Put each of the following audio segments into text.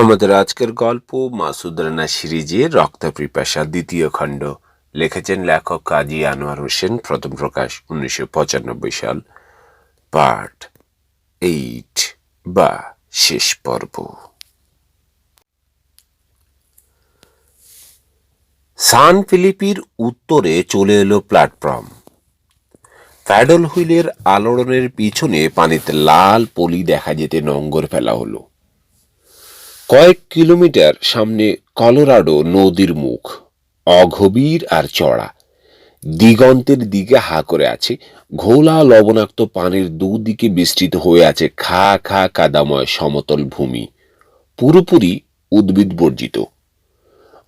আমাদের আজকের গল্প মাসুদ রানা সিরিজের রক্ত পিপাসা দ্বিতীয় খণ্ড। লিখেছেন লেখক কাজী আনোয়ার হোসেন, প্রথম প্রকাশ উনিশশো পঁচানব্বই সাল পার্ট এইট বা শেষ পর্ব। সান ফিলিপির উত্তরে চলে এলো প্ল্যাটফর্ম। প্যাডল হুইলের আলোড়নের পিছনে পানিতে লাল পলি দেখা যেতে নঙ্গর ফেলা হলো। কয়েক কিলোমিটার সামনে কলোরাডো নদীর মুখ অগভীর আর চড়া। দিগন্তের দিকে হা করে আছে, ঘোলা লবণাক্ত পানির দুদিকে বিস্তৃত হয়ে আছে খা খা কাদাময় সমতল ভূমি, পুরোপুরি উদ্ভিদ বর্জিত।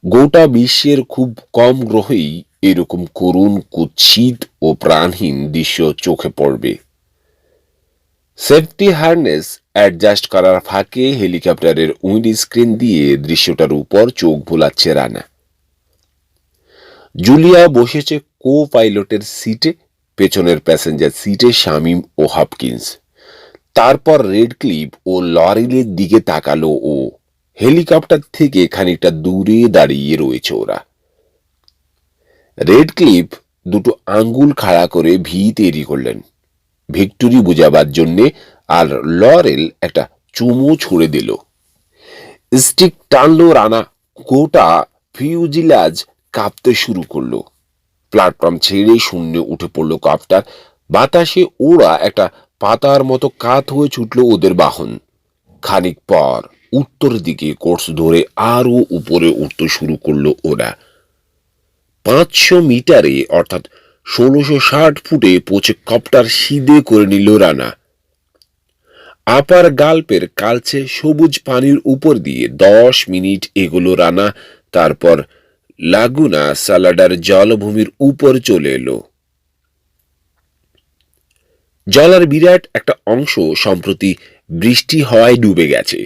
গোটা বিশ্বের খুব কম গ্রহেই এরকম করুণ, কুৎসিত ও প্রাণহীন দৃশ্য চোখে পড়বে। সেফটি হারনেস অ্যাডজাস্ট করার ফাঁকে হেলিকপ্টারের উইন্ড স্ক্রিন দিয়ে দৃশ্যটার উপর চোখ ভোলাচ্ছে রানা। জুলিয়া বসেছে কো পাইলটের সিটে পেছনের প্যাসেঞ্জার সিটে শামিম ও হপকিন্স। তারপর রেড ক্লিপ ও লরিলের দিকে তাকালো ও হেলিকপ্টার থেকে খানিকটা দূরে দাঁড়িয়ে রয়েছে ওরা। রেড ক্লিপ দুটো আঙ্গুল খাড়া করে ভি তৈরি করলেন। ভিক্টোরি বুঝাবার জন্যে আর লরেল একটা চুমু ছুড়ে দিল। স্টিক টানলো রানা গোটা ফিউজিলাজ কাঁপতে শুরু করল। প্ল্যাটফর্ম ছেড়ে শূন্যে উঠে পড়ল কাপটার বাতাসে ওরা একটা পাতার মতো কাত হয়ে ছুটলো ওদের বাহন। খানিক পর উত্তর দিকে কোর্স ধরে আরও উপরে উঠতে শুরু করল ওরা। পাঁচশো মিটারে, অর্থাৎ ষোলোশো ষাট ফুটে পৌঁছে কপ্টার সিধে করে নিল রানা। আপার গাল্পের কালচে সবুজ পানির উপর দিয়ে দশ মিনিট এগোলো রানা, তারপর লাগুনা সালাডার জলভূমির উপর চলে এলো। জলার বিরাট একটা অংশ সম্প্রতি বৃষ্টি হওয়ায় ডুবে গেছে।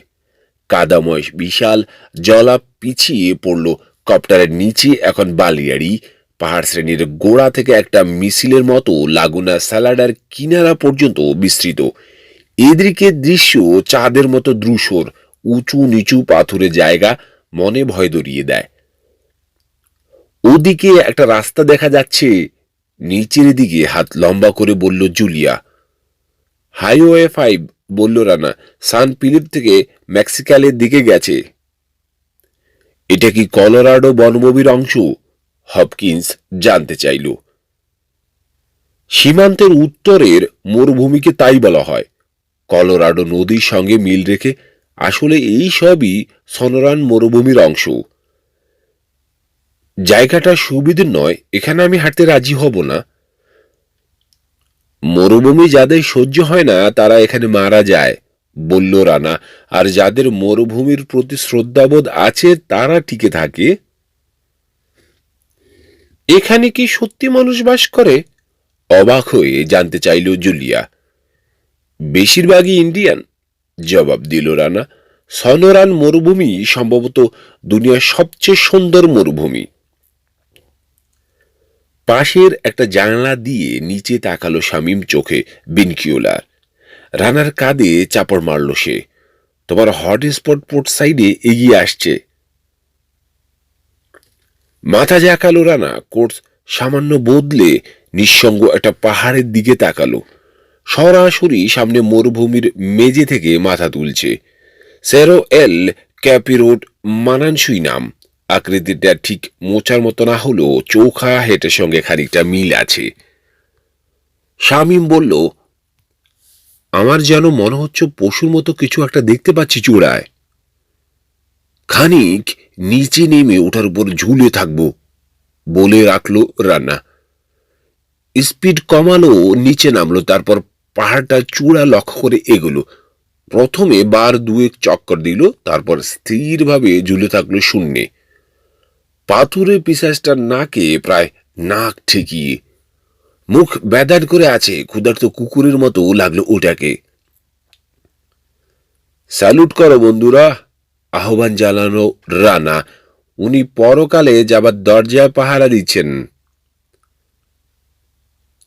কাদাময় বিশাল জলা পিছিয়ে পড়ল কপ্টারের নিচে, এখন বালিয়াড়ি পাহাড় শ্রেণির গোড়া থেকে একটা মিছিলের মতো লাগুনা স্যালাডার কিনারা পর্যন্ত বিস্তৃত। এদিকে দৃশ্য চাঁদের মতো দ্রুসর উঁচু নিচু পাথুরে জায়গা মনে ভয় ধরিয়ে দেয়। ওদিকে একটা রাস্তা দেখা যাচ্ছে, নিচের দিকে হাত লম্বা করে বলল জুলিয়া। হাইওয়ে ফাইভ বলল রানা, সান পিলিপ থেকে মেক্সিকালের দিকে গেছে। এটা কি কলোরাডো বনভূমির অংশ? হপকিন্স জানতে চাইল। সীমান্তের উত্তরের মরুভূমিকে তাই বলা হয়। কলোরাডো নদীর সঙ্গে মিল রেখে আসলে এই সবই সনরান মরুভূমির অংশ। জায়গাটা সুবিধের নয়, এখানে আমি হাঁটতে রাজি হব না। মরুভূমি যাদের সহ্য হয় না, তারা এখানে মারা যায়, বলল রানা। আর যাদের মরুভূমির প্রতি শ্রদ্ধাবোধ আছে, তারা টিকে থাকে। এখানে কি সত্যি মানুষ বাস করে? অবাক হয়ে জানতে চাইল জুলিয়া। বেশিরভাগই ইন্ডিয়ান, জবাব দিল রানা। সনরান মরুভূমি সম্ভবত দুনিয়ার সবচেয়ে সুন্দর মরুভূমি। পাশের একটা জানালা দিয়ে নিচে তাকালো শামিম চোখে বিনকিউলার রানার কাঁধে চাপড় মারল সে। তোমার হট স্পট পোর্ট সাইডে এগিয়ে আসছে। মাথা জাকালো রানা, কোর্স সামান্য বদলে নিঃসঙ্গ একটা পাহাড়ের দিকে তাকালো। সরাসরি সামনে মরুভূমির মেজে থেকে মাথা তুলছে। সেরো এল ক্যাপিরোড মানানসুই নাম। আকৃতিটা ঠিক মোচার মতো না হলেও চৌখা হেটের সঙ্গে খানিকটা মিল আছে। শামিম বলল, আমার যেন মনে হচ্ছে পশুর মতো কিছু একটা দেখতে পাচ্ছি চূড়ায়। খানিক নিচে নেমে ওটার উপর ঝুলে থাকব বলে রাখল রান্না। স্পিড কমালো নিচে নামলো, তারপর পাহাড়টা চূড়া লক্ষ্য করে এগোলো। প্রথমে বার দুয়েক চক্কর দিল, তারপর স্থিরভাবে ঝুলে থাকল শূন্যে। পাথুরে পিসাজটার নাকে প্রায় নাক ঠেকিয়ে মুখ ব্যাদার করে আছে, ক্ষুধার্ত কুকুরের মতো লাগল ওটাকে। স্যালুট করো বন্ধুরা আহ্বান জানানো রানা। উনি পরকালে যাবার দরজায় পাহারা দিচ্ছেন।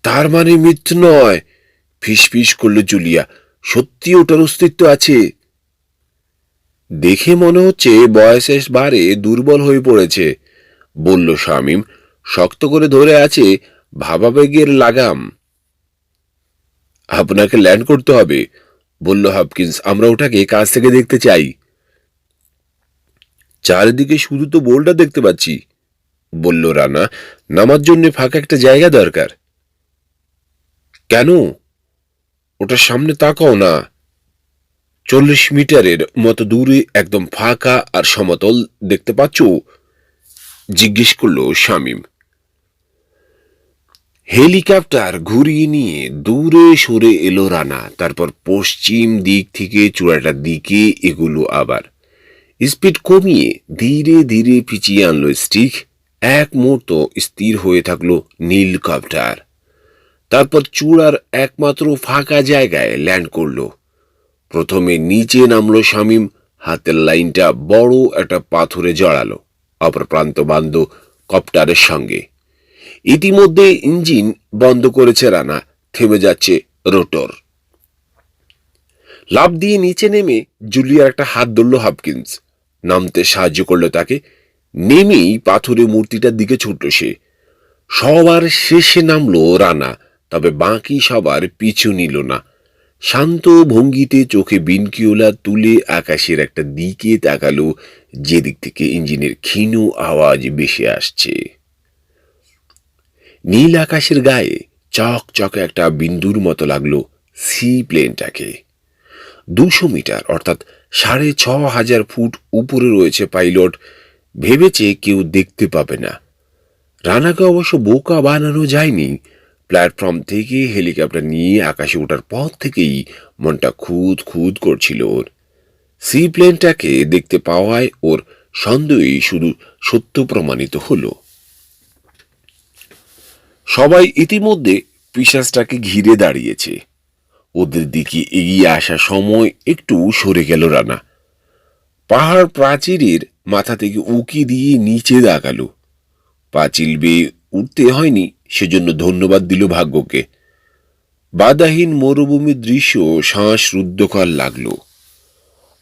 তার মানে মিথ্য নয় ফিস ফিস করল জুলিয়া। সত্যি ওটার অস্তিত্ব আছে। দেখে মনে হচ্ছে বয়সের বারে দুর্বল হয়ে পড়েছে, বলল শামীম। শক্ত করে ধরে আছে ভাবাবেগের লাগাম। আপনাকে ল্যান্ড করতে হবে, বলল হপকিন্স। আমরা ওটাকে কাছ থেকে দেখতে চাই। চারিদিকে শুধু তো বোল্ডার দেখতে পাচ্ছি, বলল রানা। নামার জন্য ফাঁকা একটা জায়গা দরকার। কেন? ওটার সামনে তাকাও না। চল্লিশ মিটারের মতো দূরে একদম ফাঁকা আর সমতল দেখতে পাচ্ছ? জিজ্ঞেস করল শামীম। হেলিকপ্টার ঘুরিয়ে নিয়ে দূরে সরে এলো রানা, তারপর পশ্চিম দিক থেকে চূড়াটার দিকে এগুলো আবার। স্পিড কমিয়ে ধীরে ধীরে পিছিয়ে আনলো স্টিক। এক মুহূর্ত স্থির হয়ে থাকল নীলকপ্টার তারপর চূড়ার একমাত্র ফাঁকা জায়গায় ল্যান্ড করল। প্রথমে নিচে নামলো শামীম, হাতের লাইনটা বড় একটা পাথরে জড়ালো, অপর প্রান্ত বান্ধ কপ্টারের সঙ্গে। ইতিমধ্যে ইঞ্জিন বন্ধ করেছে রানা, থেমে যাচ্ছে রোটর। লাভ দিয়ে নিচে নেমে জুলিয়ার একটা হাত ধরল হাপকিন্স। নামতে সাহায্য করল তাকে। নেমেই পাথরে মূর্তিটার দিকে ছুটল সে। সবার শেষে নামলো রানা, তবে বাকি সবার পিছু নিল না। শান্ত ভঙ্গিতে চোখে বিনকিওলা তুলে আকাশের একটা দিকে তাকালো, যেদিক থেকে ইঞ্জিনের ক্ষীণ আওয়াজ বেশি আসছে। নীল আকাশের গায়ে চক চকে একটা বিন্দুর মতো লাগল সি প্লেনটাকে। দুশো মিটার, অর্থাৎ সাড়ে ছ হাজার ফুট উপরে রয়েছে পাইলট। ভেবেছে কেউ দেখতে পাবে না। রানাকে অবশ্য বোকা বানানো যায়নি। প্ল্যাটফর্ম থেকে হেলিকপ্টার নিয়ে আকাশে ওঠার পর থেকেই মনটা খুদ খুদ করছিল ওর। সি প্লেনটাকে দেখতে পাওয়ায় ওর সন্দেহই শুধু সত্য প্রমাণিত হলো। সবাই ইতিমধ্যে পিসাসটাকে ঘিরে দাঁড়িয়েছে। ওদের দিকে এগিয়ে আসার সময় একটু সরে গেল রানা। পাহাড় প্রাচীরের মাথা থেকে উকি দিয়ে নিচে দাগালো পাঁচিল বেয়ে উঠতে হয়নি, সেজন্য ধন্যবাদ দিল ভাগ্যকে। বাধাহীন মরুভূমির দৃশ্য শ্বাস রুদ্ধকর লাগল।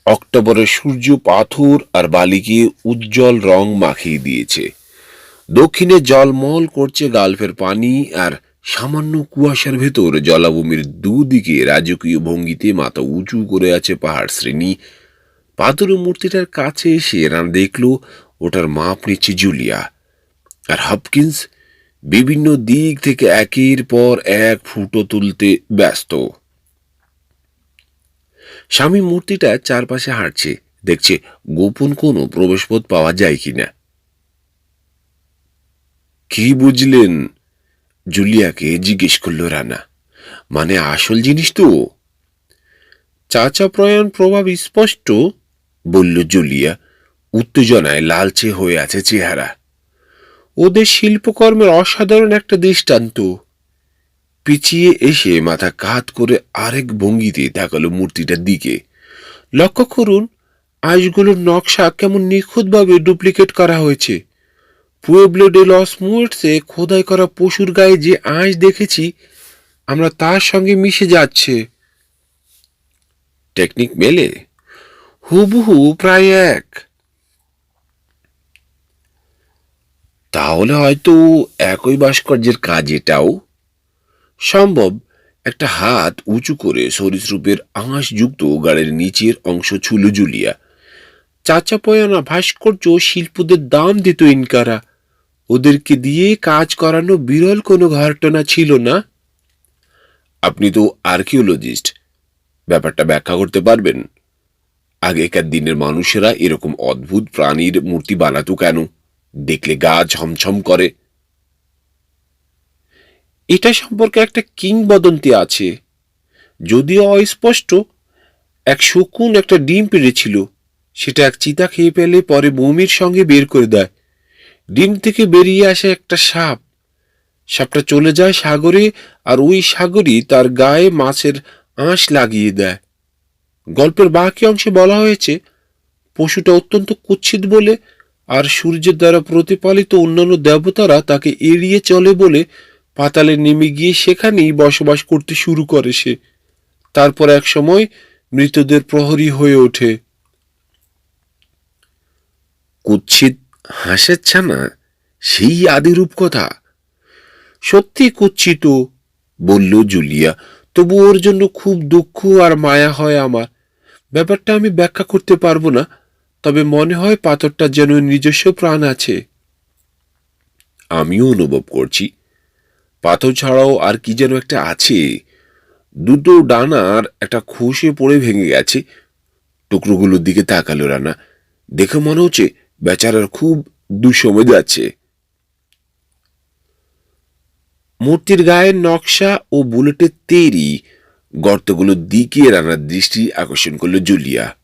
অক্টোবরের সূর্য পাথর আর বালিকে উজ্জ্বল রং মাখিয়ে দিয়েছে। দক্ষিণে জলমল করছে গালফের পানি আর সামান্য কুয়াশার ভেতর জলাভূমির দুদিকে রাজকীয় ভঙ্গিতে মাথা উঁচু করে আছে পাহাড় শ্রেণি। পাথরের মূর্তিটার কাছে এসে রান দেখল, ওটার মাপ নিচ্ছে জুলিয়া। আর হপকিন্স বিভিন্ন দিক থেকে একের পর এক ফুটো তুলতে ব্যস্ত। স্বামী মূর্তিটা চারপাশে হাঁটছে, দেখছে গোপন কোনো প্রবেশপথ পাওয়া যায় কিনা। কি বুঝলেন? জুলিয়াকে জিজ্ঞেস করল রানা মানে আসল জিনিস তো? চাচা প্রয়াণ প্রভাব স্পষ্ট, বলল জুলিয়া, উত্তেজনায় লালচে হয়ে আছে চেহারা। ওদের শিল্পকর্মের অসাধারণ একটা দৃষ্টান্ত। পিছিয়ে এসে মাথা কাত করে আরেক ভঙ্গিতে তাকালো মূর্তিটার দিকে। লক্ষ্য করুন, আঁশগুলোর নকশা কেমন নিখুঁতভাবে ডুপ্লিকেট করা হয়েছে। পুয়েবলো ডে লস মুয়েটসে খোদাই করা পশুর গায়ে যে আঁশ দেখেছি, আমরা তার সঙ্গে মিশে যাচ্ছে। টেকনিক মেলে? হুবহু, প্রায় এক। তাহলে হয়তো একই ভাস্কর্যের কাজ এটাও? সম্ভব, একটা হাত উঁচু করে সরীসরূপের আঁশযুক্ত গাড়ির নিচের অংশ ছুল জুলিয়া চাচা পয়ানা ভাস্কর্য শিল্পদের দাম দিত ইনকারা। ওদেরকে দিয়ে কাজ করানো বিরল কোনো ঘটনা ছিল না? আপনি তো আর্কিওলজিস্ট। ব্যাপারটা ব্যাখ্যা করতে পারবেন। আগেকার দিনের মানুষেরা এরকম অদ্ভুত প্রাণীর মূর্তি বানাতো কেন? দেখলে গা ছমছম করে। এটা সম্পর্কে একটা কিংবদন্তি আছে। যদিও অস্পষ্ট, এক শকুন একটা ডিম পেড়েছিল। সেটা এক চিতা খেয়ে পেলে পরে বমির সঙ্গে বের করে দেয়। ডিম থেকে বেরিয়ে আসে একটা সাপ। সাপটা চলে যায় সাগরে আর ওই সাগরই তার গায়ে মাছের আঁশ লাগিয়ে দেয়। গল্পের বাকি অংশে বলা হয়েছে, পশুটা অত্যন্ত কুৎসিত বলে আর সূর্যের দ্বারা প্রতিপালিত অন্যান্য দেবতারা তাকে এড়িয়ে চলে বলে পাতালে নেমে গিয়ে সেখানেই বসবাস করতে শুরু করে সে। তারপর এক সময় মৃতদের প্রহরী হয়ে ওঠে। কুৎসিত হাসেচ্ছা না সেই আদিরূপ কথা সত্যি কুৎসিত বলল জুলিয়া, তবু ওর জন্য খুব দুঃখ আর মায়া হয় আমার। ব্যাপারটা আমি ব্যাখ্যা করতে পারব না, তবে মনে হয় পাথরটা যেন নিজস্ব প্রাণ আছে। আমিও অনুভব করছি। পাথর ছাড়াও আর কি যেন একটা আছে। দুটো ডানার একটা খসে পড়ে ভেঙে গেছে। টুকরোগুলোর দিকে তাকালো রানা। দেখে মনে হচ্ছে বেচারার খুব দুঃসময় যাচ্ছে। মূর্তির গায়ের নকশা ও বুলেটের তেরি গর্তগুলোর দিকে রানার দৃষ্টি আকর্ষণ করল জুলিয়া।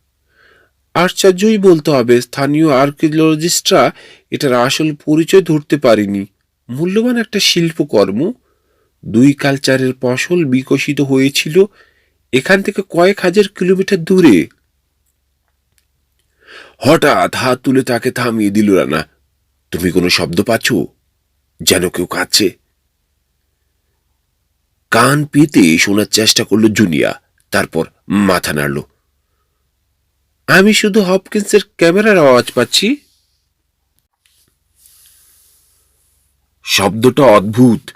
আশ্চর্যই বলতে হবে, স্থানীয় আর্কিওলজিস্টরা এটার আসল পরিচয় ধরতে পারেনি। মূল্যবান একটা শিল্পকর্ম। দুই কালচারের ফসল বিকশিত হয়েছিল এখান থেকে কয়েক হাজার কিলোমিটার দূরে। হঠাৎ হাত তুলে তাকে থামিয়ে দিল রানা। তুমি কোনো শব্দ পাচ্ছ? যেন কেউ কাঁদছে। কান পেতে শোনার চেষ্টা করল জুনিয়া, তারপর মাথা নাড়ল। আমি শুধু হপকিন্সের ক্যামেরার আওয়াজ পাচ্ছি। শব্দটা অদ্ভুত,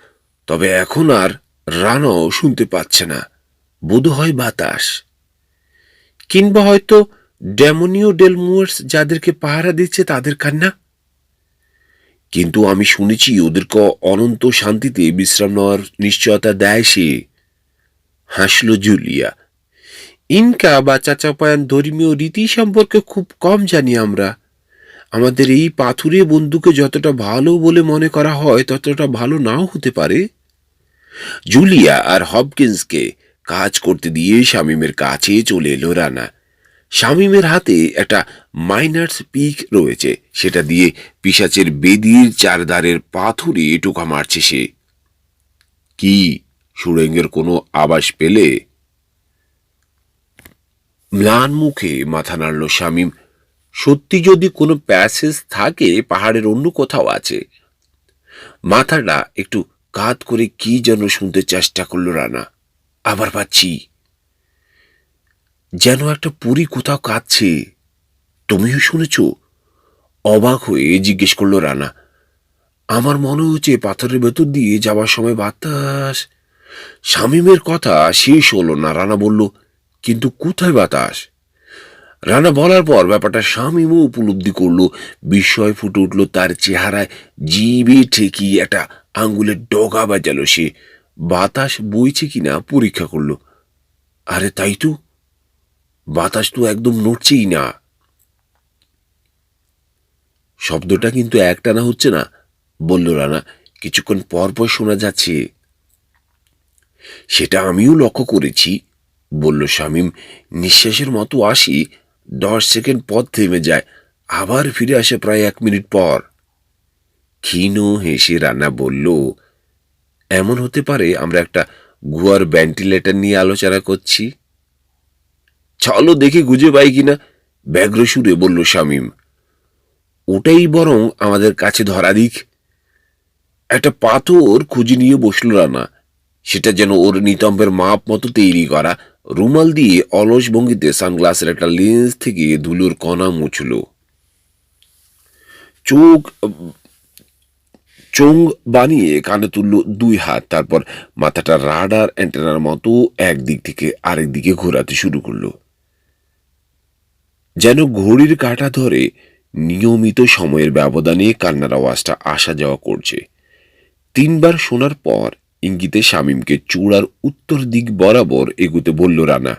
তবে এখন আর রানাও শুনতে পাচ্ছে না। বোধ হয় বাতাস। কিংবা হয়তো ড্যামোনিও ডেলমুয়ার্স যাদেরকে পাহারা দিচ্ছে তাদের কান্না? কিন্তু আমি শুনেছি ওদেরকে অনন্ত শান্তিতে বিশ্রাম নেওয়ার নিশ্চয়তা দেয় সে। হাসল জুলিয়া। ইনকা বা চাচাপায়ান ধর্মীয় রীতি সম্পর্কে খুব কম জানি আমরা। আমাদের এই পাথুরে বন্ধুকে যতটা ভালো বলে মনে করা হয়, ততটা ভালো নাও হতে পারে। জুলিয়া আর হবকিন্সকে কাজ করতে দিয়ে শামিমের কাছে চলে এলো রানা। শামিমের হাতে একটা মাইনার্স পিক রয়েছে। সেটা দিয়ে পিসাচের বেদির চারধারের পাথুরে টোকা মারছে সে। কি সুরেঙ্গের কোনো আবাস পেলে? ম্লান মুখে মাথা নাড়ল শামিম। সত্যি যদি কোনো প্যাসেজ থাকে, পাহাড়ের অন্য কোথাও আছে। মাথাটা একটু কাত করে কি যেন শুনতে চেষ্টা করল রানা। আবার পাচ্ছি। যেন একটা পুরী কোথাও কাঁদছে। তুমিও শুনেছ? অবাক হয়ে জিজ্ঞেস করল রানা। আমার মনে হচ্ছে পাথরের ভেতর দিয়ে যাওয়ার সময় বাতাস। শামিমের কথা শেষ হলো না, রানা বলল, কিন্তু কোথায় বাতাস? রানা বলার পর ব্যাপারটা স্বামীমও উপলব্ধি করল। বিস্ময় ফুটে উঠল তার চেহারায় জিবে ঠেকি একটা আঙ্গুলের ডগা বাজালো সে। বাতাস বইছে কিনা পরীক্ষা করল। আরে তাই তো বাতাস তো একদম নড়ছেই না। শব্দটা কিন্তু একটানা হচ্ছে না, বলল রানা। কিছুক্ষণ পর পর শোনা যাচ্ছে। সেটা আমিও লক্ষ্য করেছি, বলল শামীম। নিঃশ্বাসের মতো আসি, দশ সেকেন্ড পর থেমে যায়, আবার ফিরে আসে প্রায় এক মিনিট পর। ক্ষীণ হেসে রান্না বলল, এমন হতে পারে আমরা একটা গুয়ার ভেন্টিলেটর নিয়ে আলোচনা করছি? চলো দেখে গুজে পাই কিনা? ব্যগ্র সুরে বলল শামীম, ওটাই বরং আমাদের কাছে ধরা দিক। একটা পাথর খুঁজে নিয়ে বসল রানা। সেটা যেন ওর নিতম্বের মাপ মতো তৈরি করা। রুমাল দিয়ে অলস ভঙ্গিতে সানগ্লাসের একটা লেন্স থেকে ধুলোর কণা মুছল। চোখ চোং বানিয়ে কানে তুলল দুই হাত। তারপর মাথাটা রাডার অ্যান্টেনার মতো একদিক থেকে আরেক দিকে ঘোরাতে শুরু করল। যেন ঘড়ির কাঁটা ধরে নিয়মিত সময়ের ব্যবধানে কান্নার আওয়াজটা আসা যাওয়া করছে। তিনবার শোনার পর ইঙ্গিতে শামীমকে চূড়ার উত্তর দিক বরাবর এগুতে বলল, রানা,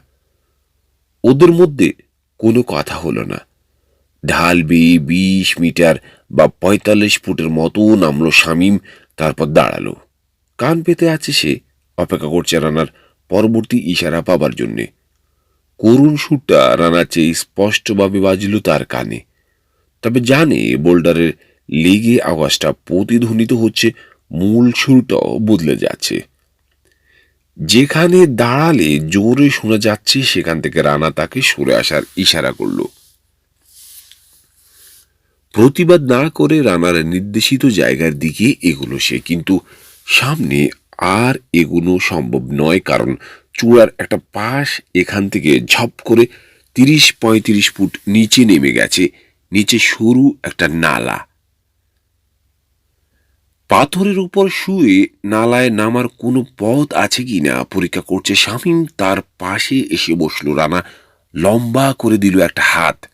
ওদের মধ্যে কোনো কথা হলো না। ঢাল বেয়ে বিশ মিটার বা পঁয়তাল্লিশ ফুটের মতো নামলো শামীম, তারপর দাঁড়াল। কান পেতে আছে সে, অপেক্ষা করছে রানার পরবর্তী ইশারা পাবার জন্যে। করুণ সুরটা রানার চেয়ে স্পষ্টভাবে বাজল তার কানে। তবে জানে বোল্ডারের লেগে আওয়াজটা প্রতিধ্বনিত হচ্ছে, মূল সুরটাও বদলে যাচ্ছে। যেখানে দাঁড়ালে জোরে শোনা যাচ্ছে, সেখান থেকে রানা তাকে সরে আসার ইশারা করল। প্রতিবাদ না করে রানার নির্দেশিত জায়গার দিকে এগুলো সে, কিন্তু সামনে আর এগুলো সম্ভব নয়, কারণ চূড়ার একটা পাশ এখান থেকে ঝপ করে তিরিশ পঁয়ত্রিশ ফুট নিচে নেমে গেছে। নিচে সরু একটা নালা। পাথরের উপর শুয়ে নালায় নামার কোনো পথ আছে কিনা পরীক্ষা করছে শামীম। তার পাশে এসে বসল রানা। লম্বা করে দিল একটা হাত।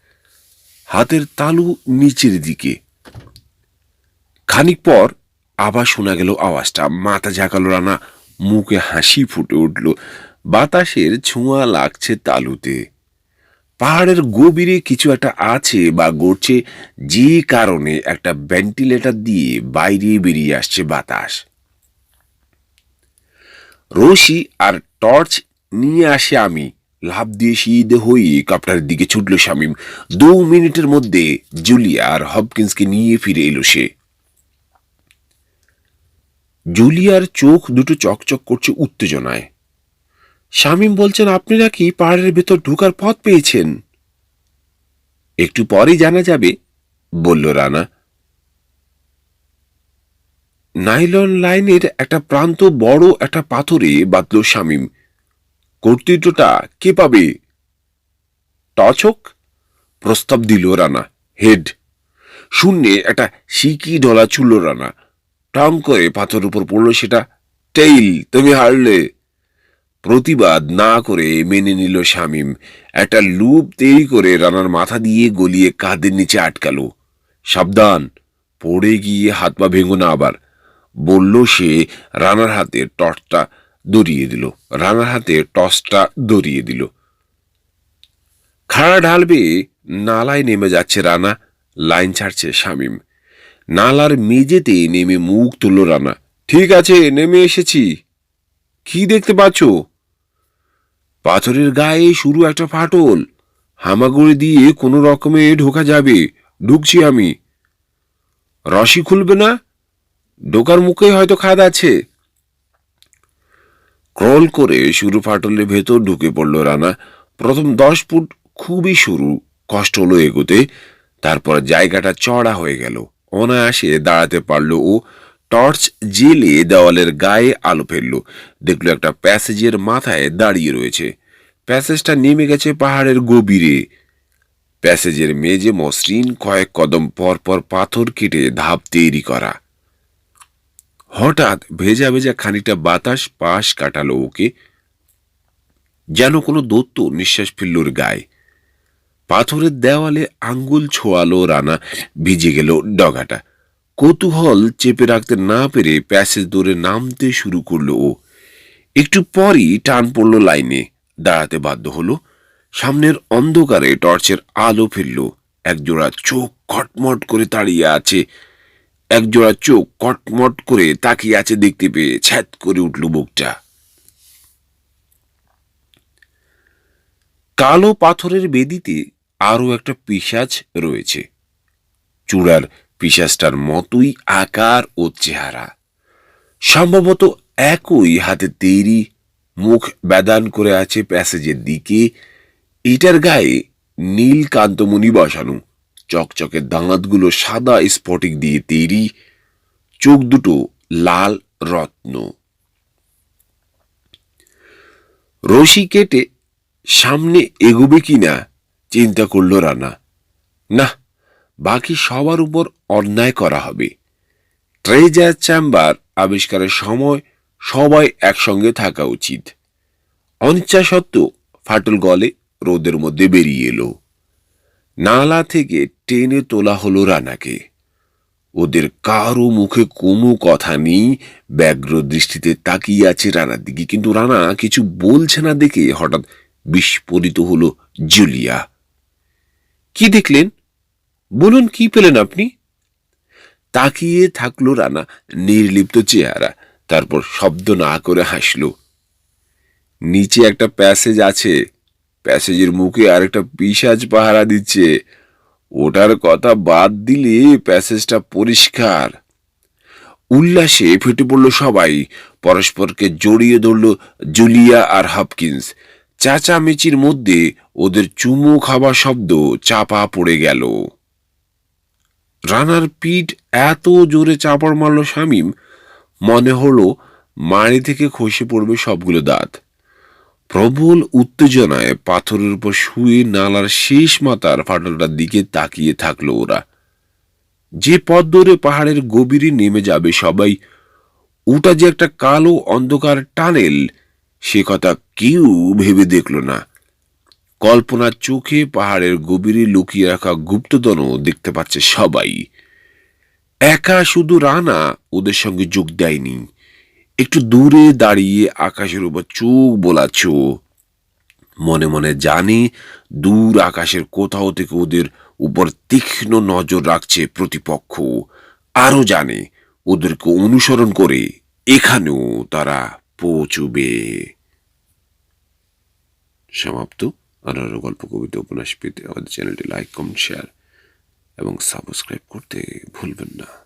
হাতের তালু নিচের দিকে। খানিক পর আবার শোনা গেল আওয়াজটা। মাথা ঝাঁকালো রানা। মুখে হাসি ফুটে উঠল। বাতাসের ছোঁয়া লাগছে তালুতে। পাহাড়ের গভীরে কিছু একটা আছে বা গড়ছে, যে কারণে একটা ভেন্টিলেটর দিয়ে বাইরে বেরিয়ে আসছে বাতাস। রশি আর টর্চ নিয়ে আসে আমি। লাভ দিয়ে সিধে হয়ে কাপটার দিকে ছুটল শামিম। দু মিনিটের মধ্যে জুলিয়া আর হপকিন্সকে নিয়ে ফিরে এলো সে। জুলিয়ার চোখ দুটো চকচক করছে উত্তেজনায়। শামীম বলছেন, আপনি নাকি পাহাড়ের ভেতর ঢোকার পথ পেয়েছেন? একটু পরেই জানা যাবে, বলল রানা। নাইলন লাইনের একটা প্রান্ত বড় একটা পাথরে বাঁধল শামীম। কর্তৃত্বটা কে পাবে? টচক, প্রস্তাব দিল রানা, হেড। শূন্যে একটা সিকি ডলা চুলল রানা। টং করে পাথর উপর পড়ল সেটা। টেইল, তুমি হারলে। প্রতিবাদ না করে মেনে নিল শামীম। একটা লুপ তৈরি করে রানার মাথা দিয়ে গলিয়ে কাঁধের নিচে আটকালো। সাবধান, পড়ে গিয়ে হাত পা ভেঙো না আবার। বলল সে রানার হাতে টর্চটা দরিয়ে দিল। রানার হাতে টর্চটা দরিয়ে দিল। খাড়া ঢাল বেয়ে নালায় নেমে যাচ্ছে রানা। লাইন ছাড়ছে শামীম। নালার মেঝেতে নেমে মুখ তুলল রানা। ঠিক আছে, নেমে এসেছি। কি দেখতে পাচ্ছ? পাথরের গায়ে শুরু একটা ফাটল। হামাগুড়ি দিয়ে কোনো রকমে ঢোকা যাবে। ঢুকছি আমি। রশি খুলবে না? ঢোকার মুখে হয়তো খাদ আছে। ক্রল করে শুরু ফাটলের ভেতর ঢুকে পড়ল রানা। প্রথম দশ ফুট খুবই সরু, কষ্ট হলো এগোতে। তারপর জায়গাটা চড়া হয়ে গেল। অনায়াসে দাঁড়াতে পারল ও টর্চ জেলে দেওয়ালের গায়ে আলো ফেলল। দেখল একটা প্যাসেজের মাথায় দাঁড়িয়ে রয়েছে। প্যাসেজটা নেমে গেছে পাহাড়ের গভীরে। প্যাসেজের মেজে মসৃণ কয়েক কদম পর পর পাথর কেটে ধাপ তৈরি করা। হঠাৎ ভেজা ভেজা খানিকটা বাতাস পাশ কাটালো ওকে। যেন কোনো দত্ত নিঃশ্বাস ফেললোর গায়ে। পাথরের দেওয়ালে আঙ্গুল ছোয়ালো রানা, ভিজে গেল ডগাটা। কৌতূহল চেপে রাখতে না পেরে প্যাসেজ দৌড়ে নামতে শুরু করল ও। একটু পরই টান পড়ল লাইনে। দাঁড়াতে বাধ্য হলো। সামনের অন্ধকারে টর্চের আলো ফেলল। একজোড়া চোখ কটমট করে তাড়িয়ে আছে। একজোড়া চোখ কটমট করে তাকিয়ে আছে দেখতে পেয়ে ছ্যাত করে উঠল বুকটা। কালো পাথরের বেদিতে আরও একটা পিসাজ রয়েছে। চূড়ার পিসাজটার মতোই আকার ও চেহারা। সম্ভবত একই হাতে তৈরি মুখ বেদান করে আছে প্যাসেজের দিকে। এটার গায়ে নীল কান্তমণি বসানো, চকচকে দাঁতগুলো সাদা স্ফটিক দিয়ে তৈরি, চোখ দুটো লাল রত্ন। রশি কেটে সামনে এগোবে কিনা চিন্তা করল রানা। না বাকি সবার উপর অন্যায় করা হবে। ট্রেজার চেম্বার আবিষ্কারের সময় সবাই একসঙ্গে থাকা উচিত। অনিচ্ছা সত্ত্বেও ফাটল গলে রোদের মধ্যে বেরিয়ে এলো। নালা থেকে টেনে তোলা হলো রানাকে। ওদের কারও মুখে কোনো কথা নেই, ব্যগ্র দৃষ্টিতে তাকিয়ে আছে রানার দিকে। কিন্তু রানা কিছু বলছে না দেখে হঠাৎ বিস্ফোরিত হলো জুলিয়া। কি দেখলেন? বলুন, কি পেলেন আপনি? তাকিয়ে থাকল রানা, নির্লিপ্ত চেহারা। তারপর শব্দ না করে হাসলো। নিচে একটা প্যাসেজ আছে। প্যাসেজের মুখে আরেকটা পিসাজ পাহারা দিচ্ছে। ওটার কথা বাদ দিলে প্যাসেজটা পরিষ্কার। উল্লাসে ফেটে পড়ল সবাই। পরস্পরকে জড়িয়ে ধরল জুলিয়া আর হপকিন্স। চেঁচামেচির মধ্যে ওদের চুমু খাওয়া শব্দ চাপা পড়ে গেল। রানার পিঠ এত জোরে চাপড় মারল শামীম, মনে হলো মাড়ি থেকে খসে পড়বে সবগুলো দাঁত। প্রবল উত্তেজনায় পাথরের উপর শুয়ে নালার শেষ মাথার ফাটলটার দিকে তাকিয়ে থাকল ওরা। যে পথ ধরে পাহাড়ের গভীরে নেমে যাবে সবাই ওটা যে একটা কালো অন্ধকার টানেল, সে কথা কেউ ভেবে দেখল না। কল্পনার চোখে পাহাড়ের গভীরে লুকিয়ে রাখা গুপ্তধনও দেখতে পাচ্ছে সবাই। একা শুধু রানা ওদের সঙ্গে যোগ দেয়নি। একটু দূরে দাঁড়িয়ে আকাশের উপর চোখ বোলাচ্ছ। মনে মনে জানে দূর আকাশের কোথাও থেকে ওদের উপর তীক্ষ্ণ নজর রাখছে প্রতিপক্ষ। আরও জানে ওদেরকে অনুসরণ করে এখানেও তারা পৌঁছবে। সমাপ্ত। আর আরও গল্প, কবিতা, উপন্যাস পেতে আমাদের চ্যানেলটি লাইক, কমেন্ট শেয়ার এবং সাবস্ক্রাইব করতে ভুলবেন না।